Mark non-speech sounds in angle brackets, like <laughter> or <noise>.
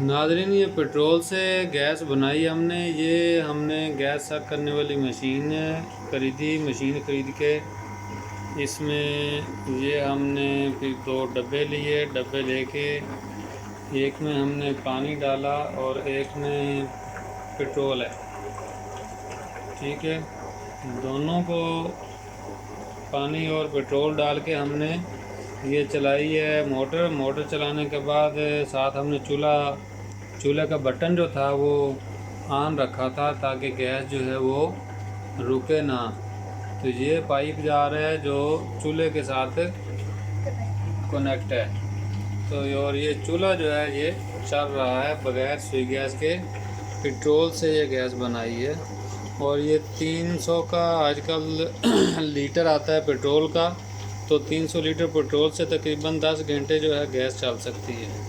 नाजरीन ये पेट्रोल से गैस बनाई हमने। ये हमने गैस सक करने वाली मशीन खरीदी, मशीन ख़रीद के। इसमें ये हमने फिर दो डब्बे लिए, डब्बे लेके। एक में हमने पानी डाला और एक में पेट्रोल है। ठीक है? दोनों को पानी और पेट्रोल डाल के हमने ये चलाई है मोटर। मोटर चलाने के बाद, साथ हमने चूल्हा, चूल्हे का बटन जो था, वो ऑन रखा था ताकि गैस जो है वो रुके ना। तो ये पाइप जा रहा है जो चूल्हे के साथ कनेक्ट है। तो और ये चूल्हा जो है, ये चल रहा है बगैर सुई गैस के। पेट्रोल से ये गैस बनाई है। और ये 300 का आजकल <clears throat> लीटर आता है पेट्रोल का। तो 300 लीटर पेट्रोल से तकरीबन 10 घंटे जो है गैस चल सकती है।